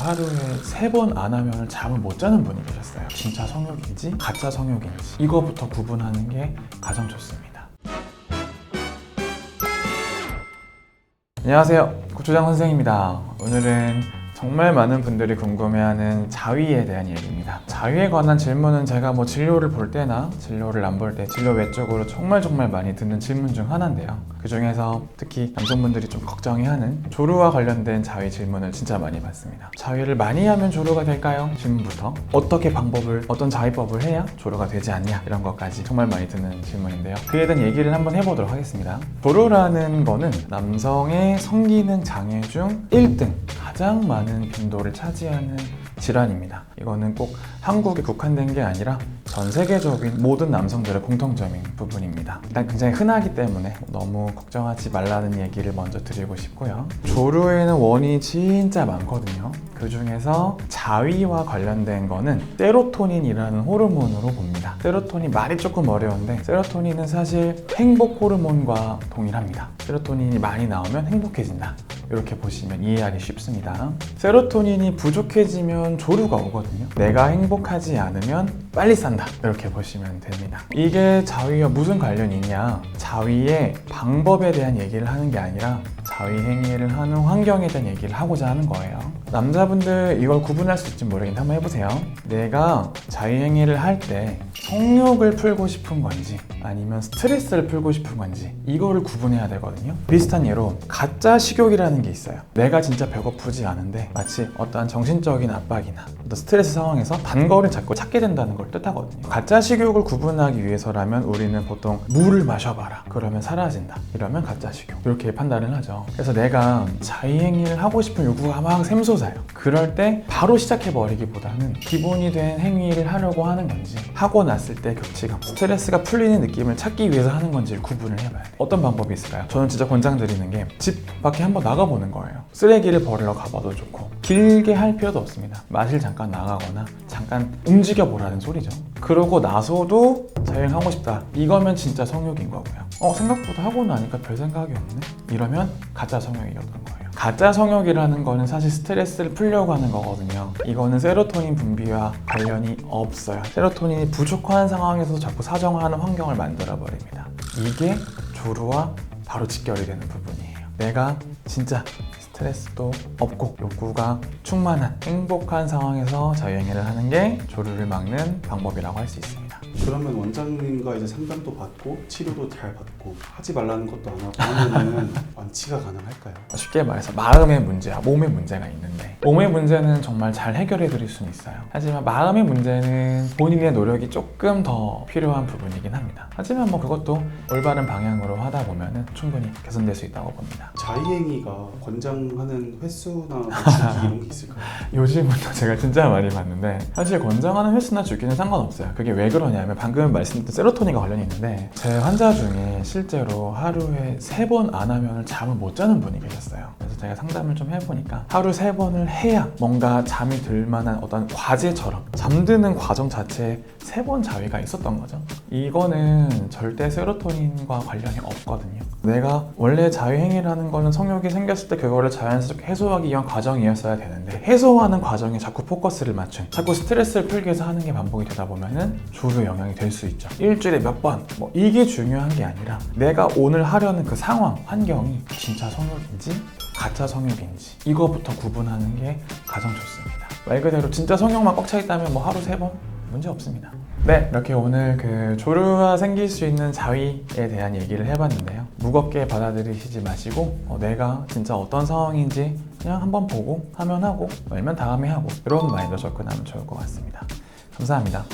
하루에 세 번 안 하면 잠을 못 자는 분이 계셨어요. 진짜 성욕인지 가짜 성욕인지 이거부터 구분하는 게 가장 좋습니다. 안녕하세요. 고추장 선생입니다. 오늘은 정말 많은 분들이 궁금해하는 자위에 대한 얘기입니다. 자위에 관한 질문은 제가 뭐 진료를 볼 때나 진료를 안 볼 때 진료 외적으로 정말 정말 많이 듣는 질문 중 하나인데요. 그 중에서 특히 남성분들이 좀 걱정해하는 조루와 관련된 자위 질문을 진짜 많이 받습니다. 자위를 많이 하면 조루가 될까요? 질문부터 어떻게 방법을 어떤 자위법을 해야 조루가 되지 않냐 이런 것까지 정말 많이 듣는 질문인데요. 그에 대한 얘기를 한번 해보도록 하겠습니다. 조루라는 거는 남성의 성기능 장애 중 1등 가장 많은 빈도를 차지하는 질환입니다. 이거는 꼭 한국에 국한된 게 아니라 전 세계적인 모든 남성들의 공통점인 부분입니다. 일단 굉장히 흔하기 때문에 너무 걱정하지 말라는 얘기를 먼저 드리고 싶고요. 조루에는 원인이 진짜 많거든요. 그 중에서 자위와 관련된 거는 세로토닌이라는 호르몬으로 봅니다. 세로토닌 말이 조금 어려운데 세로토닌은 사실 행복 호르몬과 동일합니다. 세로토닌이 많이 나오면 행복해진다. 이렇게 보시면 이해하기 쉽습니다. 세로토닌이 부족해지면 조루가 오거든요. 내가 행복하지 않으면 빨리 산다. 이렇게 보시면 됩니다. 이게 자위와 무슨 관련이 있냐? 자위의 방법에 대한 얘기를 하는 게 아니라 자위 행위를 하는 환경에 대한 얘기를 하고자 하는 거예요. 남자분들 이걸 구분할 수 있을지 모르겠는데 한번 해보세요. 내가 자위 행위를 할 때 성욕을 풀고 싶은 건지 아니면 스트레스를 풀고 싶은 건지 이거를 구분해야 되거든요. 비슷한 예로 가짜 식욕이라는 게 있어요. 내가 진짜 배고프지 않은데 마치 어떠한 정신적인 압박이나 어떤 스트레스 상황에서 단 거를 자꾸 찾게 된다는 걸 뜻하거든요. 가짜 식욕을 구분하기 위해서라면 우리는 보통 물을 마셔봐라. 그러면 사라진다. 이러면 가짜 식욕. 이렇게 판단을 하죠. 그래서 내가 자위행위를 하고 싶은 욕구가 막 샘솟아요. 그럴 때 바로 시작해버리기보다는 기본이 된 행위를 하려고 하는 건지 하고 났을 때 격치감, 스트레스가 풀리는 느낌을 찾기 위해서 하는 건지를 구분을 해봐야 돼요. 어떤 방법이 있을까요? 저는 진짜 권장드리는 게 집 밖에 한번 나가보는 거예요. 쓰레기를 버리러 가봐도 좋고 길게 할 필요도 없습니다. 마실 잠깐 나가거나 잠깐 움직여 보라는 소리죠. 그러고 나서도 자유행하고 싶다. 이거면 진짜 성욕인 거고요. 어 생각보다 하고 나니까 별 생각이 없네. 이러면 가짜 성욕이었던 거예요. 가짜 성욕이라는 거는 사실 스트레스를 풀려고 하는 거거든요. 이거는 세로토닌 분비와 관련이 없어요. 세로토닌이 부족한 상황에서 자꾸 사정하는 환경을 만들어 버립니다. 이게 조루와 바로 직결이 되는 부분이에요. 내가 진짜 스트레스도 없고 욕구가 충만한 행복한 상황에서 자유행위를 하는 게 조루를 막는 방법이라고 할 수 있습니다. 그러면 원장님과 이제 상담도 받고 치료도 잘 받고 하지 말라는 것도 안 하고 하면은 완치가 가능할까요? 쉽게 말해서 마음의 문제와 몸의 문제가 있는데 몸의 문제는 정말 잘 해결해 드릴 수는 있어요. 하지만 마음의 문제는 본인의 노력이 조금 더 필요한 부분이긴 합니다. 하지만 뭐 그것도 올바른 방향으로 하다 보면 충분히 개선될 수 있다고 봅니다. 자의행위가 권장하는 횟수나 주기 이런 게 있을까요? 요즘부터 제가 진짜 많이 봤는데 사실 권장하는 횟수나 주기는 상관없어요. 그게 왜 그러냐면 방금 말씀드린 세로토닌과 관련이 있는데 제 환자 중에 실제로 하루에 세 번 안 하면 잠을 못 자는 분이 계셨어요. 그래서 제가 상담을 좀 해보니까 하루 세 번을 해야 뭔가 잠이 들 만한 어떤 과제처럼 잠드는 과정 자체에 세 번 자위가 있었던 거죠. 이거는 절대 세로토닌과 관련이 없거든요. 내가 원래 자위 행위라는 거는 성욕이 생겼을 때 그거를 자연스럽게 해소하기 위한 과정이었어야 되는데 해소하는 과정에 자꾸 포커스를 맞춘 자꾸 스트레스를 풀기 위해서 하는 게 반복이 되다 보면은 조루 영향이 될 수 있죠. 일주일에 몇 번, 뭐 이게 중요한 게 아니라 내가 오늘 하려는 그 상황, 환경이 진짜 성욕인지 가짜 성욕인지 이거부터 구분하는 게 가장 좋습니다. 말 그대로 진짜 성욕만 꽉 차 있다면 뭐 하루 세 번 문제 없습니다. 네, 이렇게 오늘 그 조루가 생길 수 있는 자위에 대한 얘기를 해봤는데요. 무겁게 받아들이시지 마시고 어, 내가 진짜 어떤 상황인지 그냥 한번 보고 하면 하고 아니면 다음에 하고 이런 마인드로 접근하면 좋을 것 같습니다. 감사합니다.